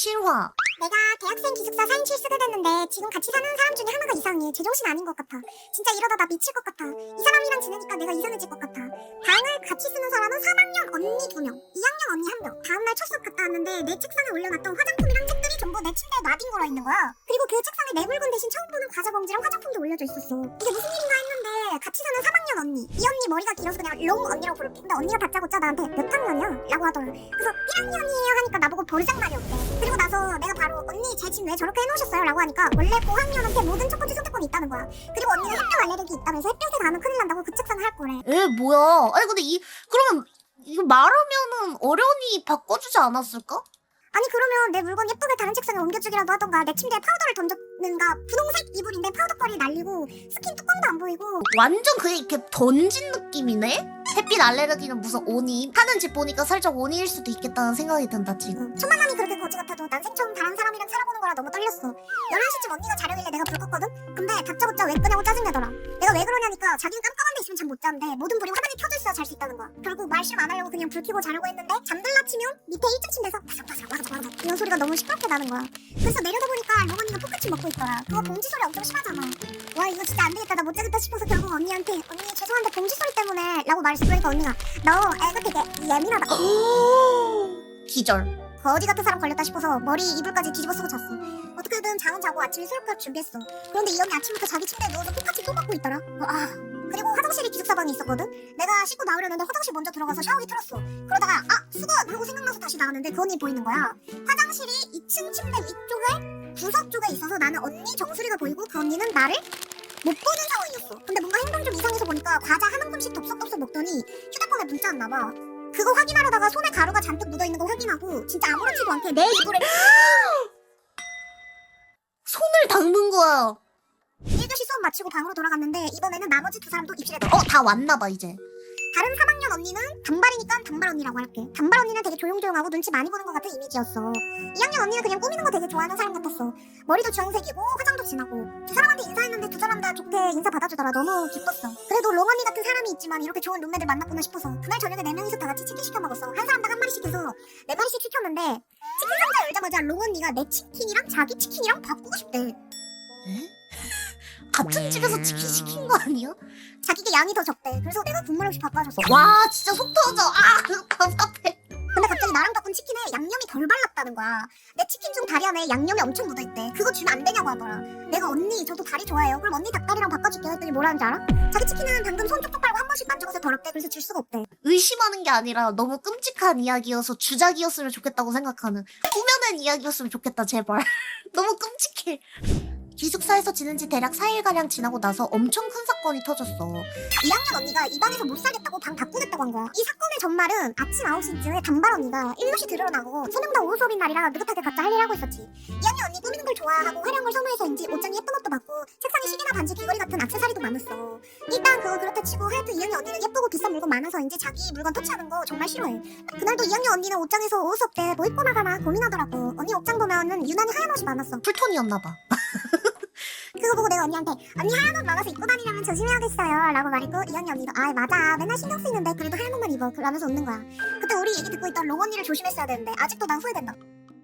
실화. 내가 대학생 기숙사 4인 실수가 됐는데 지금 같이 사는 사람 중에 하나가 이상해. 제정신 아닌 것 같아. 진짜 이러다 나 미칠 것 같아. 이 사람이랑 지내니까 내가 이상해질 것 같아. 방을 같이 쓰는 사람은 3학년 언니 2명, 2학년 언니 1명. 다음날 첫 수업 갔다 왔는데 내 책상에 올려놨던 화장품이랑 책들이 전부 내 침대에 놔딘 거라 있는 거야. 그리고 그 책상에 내 물건 대신 처음 보는 과자 봉지랑 화장품도 올려져 있었어. 이게 무슨 일인가 했는데 같이 사는 3학년 언니. 이 언니 머리가 길어서 그냥 롱 언니라고 부를게. 근데 언니가 다짜고짜 나한테 몇 학년이야? 라고 하더라. 그래서 1학년이에요 하니까 나보고 버르장말이 없대. 그리고 나서 내가 바로 언니 제 집 왜 저렇게 해놓으셨어요? 라고 하니까 원래 고학년한테 모든 첫 번째 선택권이 있다는 거야. 그리고 언니는 햇볕 알레르기 있다면서 햇볕에 가면 큰일 난다고 그 책상을 할 거래. 에 뭐야? 아니 근데 이 그러면 이거 말하면은 어련히 바꿔주지 않았을까? 아니 그러면 내 물건 예쁘게 다른 책상에 옮겨주기라도 하던가 내 침대에 파우더를 던졌는가 분홍색 이불인데 파우더거리 날리고 스킨 뚜껑도 안 보이고 완전 그게 이렇게 던진 느낌이네? 햇빛 알레르기는 무슨 오니? 하는 집 보니까 살짝 오니일 수도 있겠다는 생각이 든다 지금. 천만남이 그렇게 거지 같아도 난 생처음 다른 사람이랑 살아보는 거라 너무 떨렸어 11시쯤 언니가 자려길래 내가 불 껐거든? 근데 다짜고짜 왜 끄냐고 짜증내더라 내가 왜 그러냐니까 자기는 깜깜한 데 있으면 잠 못 자는데 모든 불이 화면이 켜져 있어야 잘 수 있다는 거야 결국 말씀 안 하려고 그냥 불 켜고 자려고 했는데 잠들라 치면 밑에 1층 침대에서 소리가 너무 시끄럽게 나는 거야 그래서 내려다보니까 롱언니가 포크칩 먹고 있더라 그거 봉지 소리 엄청 심하잖아 와 이거 진짜 안 되겠다 나못 자겠다 싶어서 결국 언니한테 언니 죄송한데 봉지 소리 때문에 라고 말했어 그러니까 언니가 너 애가 되게 예민하다 기절. 거지 같은 사람 걸렸다 싶어서 머리 이불까지 뒤집어 쓰고 잤어. 어떻게든 잠은 자고 아침에 수업할 준비했어. 그런데 이 언니 아침부터 자기 침대에 누워서 똑같이 또 받고 있더라. 아. 그리고 화장실이 기숙사 방에 있었거든? 내가 씻고 나오려는데 화장실 먼저 들어가서 샤워기 틀었어. 그러다가 아 수건 하고 생각나서 다시 나왔는데 그 언니 보이는 거야. 화장실이 2층 침대 위쪽에 구석 쪽에 있어서 나는 언니 정수리가 보이고 그 언니는 나를 못 보는 상황이었어. 근데 뭔가 행동이 좀 이상해서 보니까 과자 한 움큼씩 덥석덥석 먹더니 휴대폰에 문자 왔나 봐. 그거 확인하려다가 손에 가루가 잔뜩 묻어 있는 거 확인하고 진짜 아무렇지도 않게 내 이불에 손을 닦는 거야. 1교시 수업 마치고 방으로 돌아갔는데 이번에는 나머지 두 사람도 입실에 어다 왔나 봐 이제. 다른 3학년 언니는 단발이니까 단발 언니라고 할게. 단발 언니는 되게 조용조용하고 눈치 많이 보는 것 같은 이미지였어. 2학년 언니는 그냥 꾸미는 거 되게 좋아하는 사람 같았어. 머리도 주황색이고 화장도 진하고 두 사람한테 인사했는데 두 사람 다 좋게 인사 받아주더라. 너무 기뻤어. 그래도 롱 언니 같은 사람이 있지만 이렇게 좋은 룸메들 만났구나 싶어서 그날 저녁에 네 명이서 다 같이 치킨 시켜 먹었어. 한 사람당 한 마리씩 해서 네 마리씩 시켰는데 치킨 상자 열자마자 롱 언니가 내 치킨이랑 자기 치킨이랑 바꾸고 싶대. 에? 같은 집에서 치킨 시킨 거 아니야? 자기가 양이 더 적대 그래서 내가 국물 없이 바꿔줬어 와 진짜 속 터져. 아 답답해. 근데 갑자기 나랑 바꾼 치킨에 양념이 덜 발랐다는 거야. 내 치킨 중 다리 안에 양념이 엄청 묻어있대. 그거 주면 안 되냐고 하더라. 내가 언니 저도 다리 좋아해요. 그럼 언니 닭다리랑 바꿔줄게요 했더니 뭐라는지 알아? 자기 치킨은 방금 손 쪽쪽 빨고 한 번씩 만져봐서 더럽대. 그래서 줄 수가 없대. 의심하는 게 아니라 너무 끔찍한 이야기여서 주작이었으면 좋겠다고 생각하는 꾸며낸 이야기였으면 좋겠다 제발 너무 끔찍해 기숙사에서 지낸 지 대략 4일가량 지나고 나서 엄청 큰 사건이 터졌어 2학년 언니가 이 방에서 못 살겠다고 방 바꾸겠다고 한 거야. 이 사건의 전말은 아침 9시쯤에 단발 언니가 1교시 들어나고 3명 다 오후 수업인 날이라 느긋하게 각자 할 일 하고 있었지. 2학년 언니 꾸미는 걸 좋아하고 화려한 걸 선호해서인지 옷장에 예쁜 옷도 많고 책상에 시계나 반지 귀걸이 같은 액세서리도 많았어. 일단 그거 그렇다 치고 하여튼 2학년 언니는 예쁘고 비싼 물건 많아서인지 자기 물건 터치하는 거 정말 싫어해. 그날도 2학년 언니는 옷장에서 오후 수업 때 뭐 입고 나가나 고민하더라고. 언니 옷장 보면은 유난히 하얀 옷이 많았어. 풀톤이었나 봐 그거 보고 내가 언니한테 언니 하얀 옷 많아서 입고 다니려면 조심해야겠어요. 라고 말했고 이 언니 언니도 아 맞아. 맨날 신경 쓰이는데 그래도 하얀 옷만 입어. 그러면서 웃는 거야. 그때 우리 얘기 듣고 있던 롱 언니를 조심했어야 되는데 아직도 난 후회된다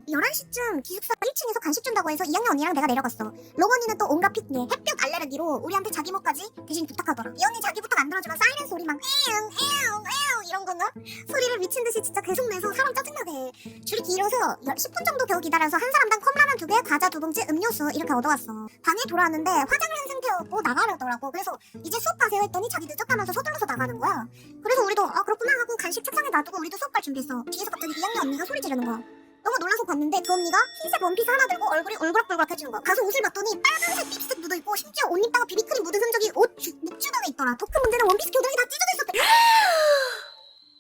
11시쯤 기숙사 1층에서 간식 준다고 해서 2학년 언니랑 내가 내려갔어 롱 언니는 또 온갖 핑계 햇볕 알레르기로 우리한테 자기 목까지 대신 부탁하더라 이 언니 자기 부탁 안 들어주면 사이렌 소리 막 에응 에응 에응 이런 건가? 소리를 미친 듯이 진짜 계속 내서 사람 짜증나게 해 줄이 길어서 10분 정도 겨우 기다려서 한 사람당 컵라면 두 개, 과자 두 봉지, 음료수 이렇게 얻어왔어. 방에 돌아왔는데 화장을 한 상태였고 나가려더라고. 그래서 이제 수업 가세요 했더니 자기 늦었다면서 서둘러서 나가는 거야. 그래서 우리도 아 그렇구나 하고 간식 책상에 놔두고 우리도 수업 갈 준비했어. 뒤에서 갑자기 2학년 언니가 소리 지르는 거야. 너무 놀라서 봤는데 그 언니가 흰색 원피스 하나 들고 얼굴이 울그락불그락 해지는 거야. 가서 옷을 봤더니 빨간색 립스틱 묻어있고 심지어 옷 입다가 비비크림 묻은 흔적이 옷 주, 목주변에 있더라. 더 큰 문제는 원피스 교정이 다 찢어져 있었대.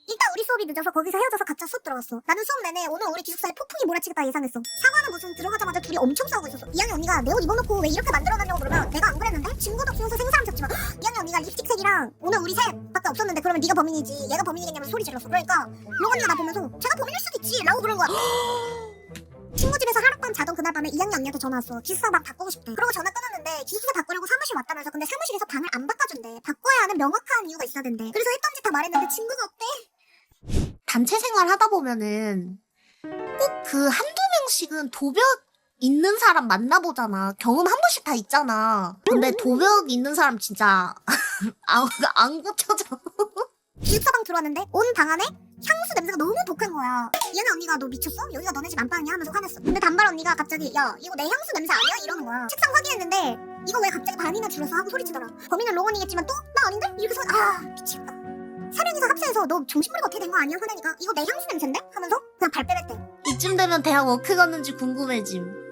일단 우리 수업이 늦어서 거기서 헤어져서 각자 수업 들어갔어. 나는 수업 내내 오늘 우리 기숙사에 폭풍이 몰아치겠다 예상했어. 사과는 무슨 들어가자마자 둘이 엄청 싸우고 있었어. 이학년 언니가 내 옷 입어놓고 왜 이렇게 만들어놨냐고 그러면 내가 안 그랬는데 증거도 없으면서 생사람 잡지만 이학년 언니가 립스틱 색이랑 오늘 우리 그러면 네가 범인이지 얘가 범인이겠냐면서 소리 질렀어. 그러니까 롱 언니가 나 보면서 제가 범인일 수도 있지 라고 그런 거야. 친구 집에서 하룻밤 자던 그날 밤에 2학년 언니한테 전화 왔어. 기숙사 방 바꾸고 싶대. 그러고 전화 끊었는데 기숙사 바꾸려고 사무실 왔다면서 근데 사무실에서 방을 안 바꿔준대. 바꿔야 하는 명확한 이유가 있어야 된대. 그래서 했던 짓 다 말했는데 증거가 없대. 단체 생활 하다 보면은 꼭 그 한두 명씩은 도벽 있는 사람 만나보잖아. 경험 한 번씩 다 있잖아. 근데 도벽 있는 사람 진짜 안, 안 고쳐져. 기숙사방 들어왔는데 온 방 안에 향수 냄새가 너무 독한 거야. 얘네 언니가 너 미쳤어? 여기가 너네 집 안방이야? 하면서 화냈어. 근데 단발 언니가 갑자기 야 이거 내 향수 냄새 아니야? 이러는 거야. 책상 확인했는데 이거 왜 갑자기 반이나 줄여서 하고 소리치더라. 범인은 로건이겠지만 또? 나 아닌데? 이렇게 소 아, 미치겠다. 사령이서 합세해서 너 정신머리가 어떻게 된 거 아니야? 하나니까 이거 내 향수 냄새인데? 하면서 그냥 발 빼냈대. 이쯤 되면 대학 워크 갔는지 궁금해짐.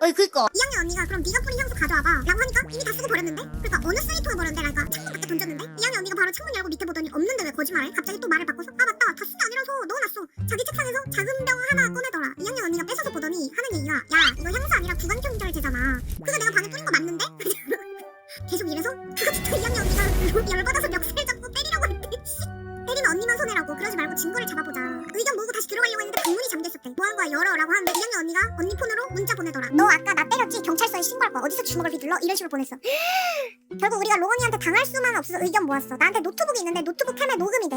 아니 그니까. 2학년 언니가 그럼 네가 뿌린 향수 가져와봐. 라고 하니까 이미 다 쓰고 버렸는데? 그러니까 어느 쓰레기통에 버렸는데? 그러니까 창문 밖에 던졌는데? 2학년 언니가 바로 창문 열고 밑에 보더니 없는데 왜 거짓말해? 갑자기 또 말을 바꿔서? 아 맞다. 다 쓴 게 아니라서 넣어놨어. 자기 책상에서 작은 병 하나 꺼내더라. 2학년 언니가 뺏어서 보더니 하는 얘기가 야 이거 향수 아니라 구강경절 식으로 보냈어. 결국 우리가 로건이한테 당할 수만 없어서 의견 모았어. 나한테 노트북이 있는데 노트북 캠에 녹음이 돼.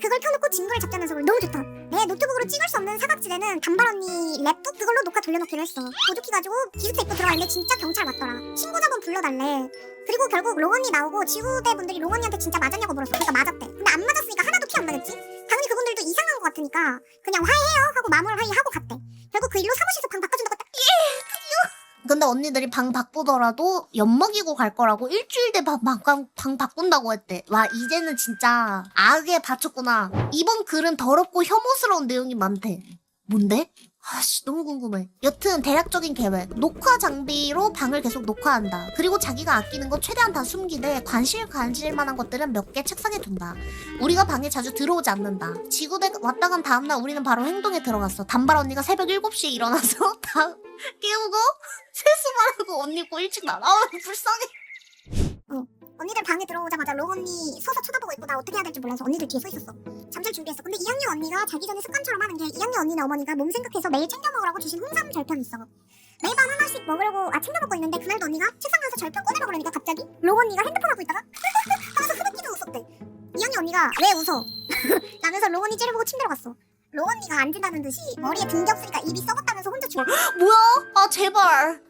그걸 켜놓고 증거를 잡자면서. 너무 좋다. 내 노트북으로 찍을 수 없는 사각지대는 단발 언니 랩북 그걸로 녹화 돌려놓기로 했어. 보조키 가지고 입구 들어갔는데 진짜 경찰 왔더라. 신고자분 불러달래. 그리고 결국 로건이 나오고 지구대 분들이 로건이한테 진짜 맞았냐고 물었어. 그러니까 맞았대. 근데 안 맞았으니까 하나도 티안 나겠지? 당연히 그분들도 이상한 것 같으니까 그냥 화해해요 하고 마무리 화해하고 갔대 근데 언니들이 방 바꾸더라도 엿 먹이고 갈 거라고 일주일 뒤방 방, 방 바꾼다고 했대. 와 이제는 진짜 악에 바쳤구나. 이번 글은 더럽고 혐오스러운 내용이 많대. 뭔데? 아씨 너무 궁금해. 여튼 대략적인 계획. 녹화 장비로 방을 계속 녹화한다. 그리고 자기가 아끼는 거 최대한 다 숨기되 관실 관실 만한 것들은 몇 개 책상에 둔다. 우리가 방에 자주 들어오지 않는다. 지구대 왔다 간 다음날 우리는 바로 행동에 들어갔어. 단발 언니가 새벽 7시에 일어나서 다 깨우고 세수만 하고 언니 입고 일찍 나가. 아 불쌍해. 언니들 방에 들어오자마자 로건이 서서 쳐다보고 있고 나 어떻게 해야 될지 몰라서 언니들 뒤에 서 있었어. 잠잘 준비했어. 근데 2학년 언니가 자기 전에 습관처럼 하는 게 2학년 언니네 어머니가 몸 생각해서 매일 챙겨 먹으라고 주신 홍삼 절편이 있어. 매일 밤 하나씩 먹으려고 아 챙겨 먹고 있는데 그날도 언니가 책상 가서 절편 꺼내라 그러니까 갑자기 로건이가 핸드폰 하고 있다가 하면서 흐느끼도 웃었대. 2학년 언니가 왜 웃어? 라면서 로건이 째려보고 침대로 갔어. 로건이가 앉은다는 듯이 머리에 등기 없으니까 입이 썩었다면서 혼자 죽. 뭐야? 아 제발.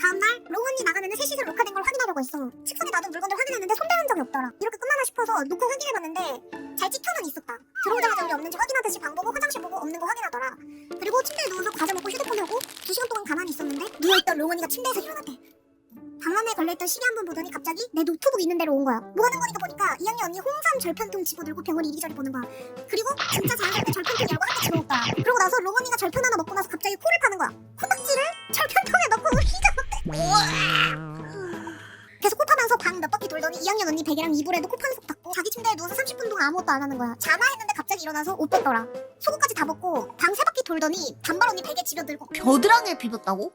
다음날 로건이 나가는데 셋이서 녹화된 걸 확인하려고 했어. 책상에 놔둔 물건들 확인했는데 손대는 적이 없더라. 이렇게 끝나나 싶어서 놓고 확인해봤는데 잘 찍혀는 있었다. 들어오자마자 우리 없는지 확인하듯이 방 보고 화장실 보고 없는 거 확인하더라. 그리고 침대에 누워서 과자 먹고 휴대폰 하고 두 시간 동안 가만히 있었는데 누워있던 로건이가 침대에서 일어났대. 방안에 걸려있던 시계 한 번 보더니 갑자기 내 노트북 있는 데로 온 거야. 뭐 하는 거니까 보니까 2학년 언니 홍삼 절편통 집어들고 병원에 이리저리 보는 거야. 그리고 진짜 자연스럽게 절편통이라고 한개 집어먹더라. 그러고 나서 로건이가 절편 하나 먹고 나서 갑자기 코를 파는 거야. 코딱지를 절편통에 기가 계속 코 파면서 방 몇 바퀴 돌더니 2학년 언니 베개랑 이불에도 코 파는 속 닦고 자기 침대에 누워서 30분 동안 아무것도 안 하는 거야. 자나 했는데 갑자기 일어나서 옷 벗더라. 속옷까지 다 벗고 방 세 바퀴 돌더니 단발 언니 베개 집어들고 겨드랑이에 비볐다고?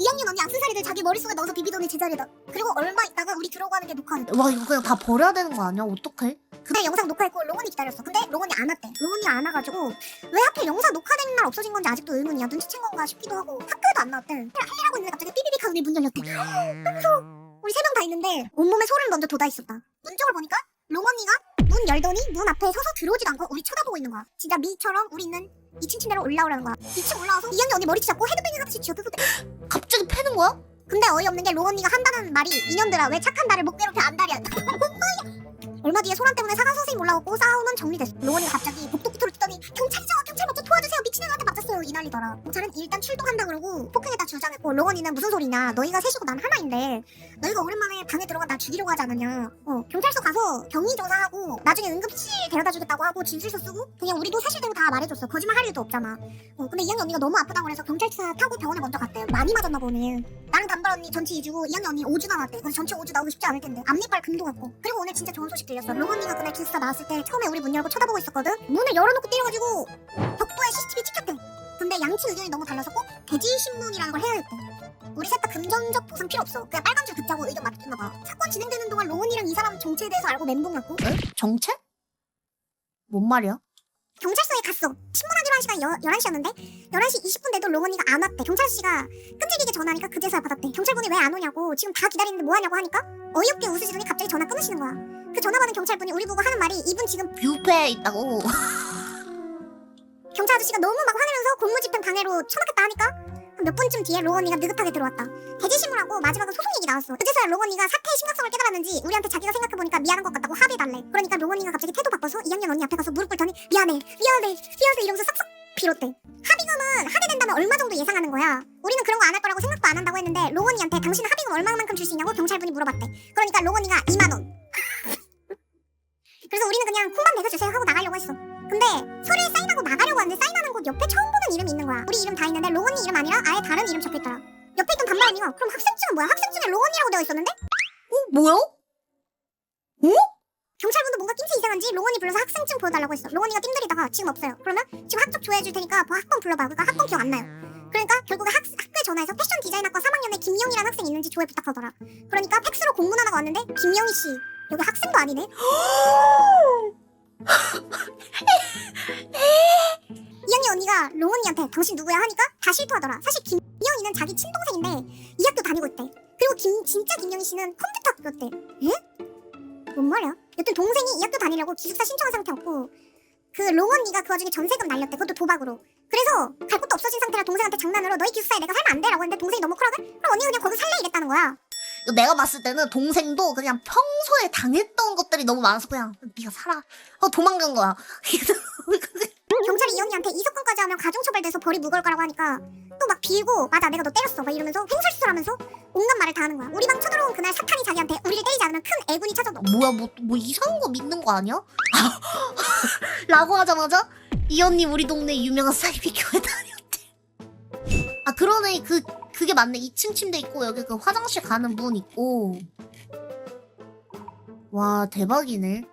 2학년 언니 악세사리들 자기 머릿속에 넣어서 비비더니 제자리다. 그리고 얼마 있다가 우리 들어오고 하는 게 녹화한대. 와 이거 그냥 다 버려야 되는 거 아니야? 어떡해? 그때 영상 녹화했고 로건이 기다렸어. 근데 로건이 안 왔대. 로건이 안 와가지고 왜 하필 영상 녹화된 날 없어진 건지 아직도 의문이야. 눈치챈 건가 싶기도 하고 학교에도 안 나왔대. 할 일 하고 있는데 갑자기 삐비빅 하더니 문 열렸대. 우리 세 명 다 있는데 온몸에 소를 먼저 돋아 있었다. 문 쪽을 보니까 로건이가 문 열더니 문 앞에 서서 들어오지도 않고 우리 쳐다보고 있는 거야. 진짜 미처럼 우리 있는 2층 침대로 올라오라는 거야. 2층 올라와서 2학년 언니 머리채 잡고 헤드뱅잉 하듯이 쥐어뜯었대. 갑자기 패는 거야? 근데 어이없는 게 로건이가 한다는 말이 이년들아 왜 착한 나를 목 괴롭혀 안달이야 얼마 뒤에 소란 때문에 사과 선생님 올라오고 싸움은 정리됐어 로건이가 갑자기 복도부터를 뜨더니 경찰이죠 애한테 맞았어요 이 난리더라 경찰은 일단 출동한다 그러고 폭행에다 주장했고 로건이는 무슨 소리냐 너희가 셋이고 난 하나인데 너희가 오랜만에 방에 들어가 나 죽이려고 하지 않았냐 어 경찰서 가서 경위 조사하고 나중에 응급실 데려다 주겠다고 하고 진술서 쓰고 그냥 우리도 사실대로 다 말해줬어 거짓말 할 일도 없잖아 어 근데 2학년 언니가 너무 아프다고 그래서 경찰차 타고 병원에 먼저 갔대 많이 맞았나 보네 나랑 단발 언니 전체 2주고 2학년 언니 5주 남았대. 그래서 전체 5주 나오기 쉽지 않을 텐데. 앞니빨 금도 같고. 그리고 오늘 진짜 좋은 소식 들렸어. 로건이가 그날 기숙사 나왔을 때 처음에 우리 문 열고 쳐다보고 있었거든. 문을 열어놓고 때려가지고 벽도에 CCTV 찍혔대. 근데 양치 의견이 너무 달라서 꼭 대지 신문이라는 걸 해야 했대. 우리 셋 다 금전적 보상 필요 없어. 그냥 빨간 줄 긋자고 의견 맞췄나 봐. 사건 진행되는 동안 로건이랑 이 사람 정체에 대해서 알고 멘붕 났고 에? 정체? 뭔 말이야? 경찰서에 갔어. 신문하기로 한 시간 여, 11시였는데 11시 20분 돼도 로건이가 안 왔대. 경찰 씨가 끈질기게 전화하니까 그제서야 받았대. 경찰분이 왜 안 오냐고 지금 다 기다리는데 뭐 하냐고 하니까 어이없게 웃으시더니 갑자기 전화 끊으시는 거야. 그 전화 받은 경찰분이 우리 보고 하는 말이 이분 지금 뷰페에 있다고. 경찰 아저씨가 너무 막 화내면서 공무집행 방해로 쳐넣겠다 하니까 몇 분쯤 뒤에 로 언니가 느긋하게 들어왔다. 대지신문하고 마지막은 소송 얘기 나왔어. 그제서야 로 언니가 사태의 심각성을 깨달았는지 우리한테 자기가 생각해보니까 미안한 것 같다고 합의해달래. 그러니까 로 언니가 갑자기 태도 바꿔서 2학년 언니 앞에 가서 무릎 꿇더니 미안해, 미안해, 미안해 이러면서 싹싹 빌었대. 합의금은 합의된다면 얼마 정도 예상하는 거야. 우리는 그런 거 안 할 거라고 생각도 안 한다고 했는데 로 언니한테 당신은 합의금 얼마만큼 줄 수 있냐고 경찰분이 물어봤대. 그러니까 로 언니가 2만 원. 그래서 우리는 그냥 콩만 내겨주세요 하고 나가려고 했어. 근데 서류에 사인하고 나가려고 하는데 사인하는 곳 옆에 처음 보는 이름이 있는 거야. 우리 이름 다 있는데 로언니 이름 아니라 아예 다른 이름 적혀있더라. 옆에 있던 언니가 그럼 학생증은 뭐야? 학생증에 로언니라고 되어 있었는데? 어 뭐야? 경찰분도 뭔가 낌새 이상한지 롱언니 불러서 학생증 보여달라고 했어. 롱언니가 낌들이다가 지금 없어요. 그러면 지금 학적 조회해줄 테니까 뭐 학번 불러봐. 그러니까 학번 기억 안 나요. 그러니까 결국에 학, 학교에 전화해서 패션 디자인학과 3학년에 김영희라는 학생 있는지 조회 부탁하더라. 그러니까 팩스로 공문 하나가 왔는데 김영희 씨 여기 학생도 아니네. 이영희 언니가 롱언니한테 당신 누구야 하니까 다 실토하더라. 사실 김영희는 자기 친동생인데 이 학교 다니고 있대. 그리고 김 진짜 김영희 씨는 컴퓨터 학교였대. 에? 뭔 말이야? 여튼 동생이 이 학교 다니려고 기숙사 신청한 상태였고 그 롱언니가 그 와중에 전세금 날렸대. 그것도 도박으로. 그래서 갈 곳도 없어진 상태라 동생한테 장난으로 너희 기숙사에 내가 살면 안 돼라고 했는데 동생이 너무 쿨하게 그럼 언니 그냥 거기서 살래 이랬다는 거야. 내가 봤을 때는 동생도 그냥 평소에 당했던 것들이 너무 많아서 그냥 네가 살아. 어 도망간 거야. 경찰이 이 언니한테 이 사건까지 하면 가중처벌돼서 벌이 무거울 거라고 하니까 또 막 빌고 맞아 내가 너 때렸어 막 이러면서 횡설수설하면서 온갖 말을 다 하는 거야 우리 방 쳐들어온 그날 사탄이 자기한테 우리를 때리지 않으면 큰 애군이 찾아온다 뭐야 뭐, 뭐 이상한 거 믿는 거 아니야? 라고 하자마자 이 언니 우리 동네 유명한 사이비 교회 다녔대. 아 그러네 그 그게 맞네 2층 침대 있고 여기 그 화장실 가는 문 있고 와 대박이네.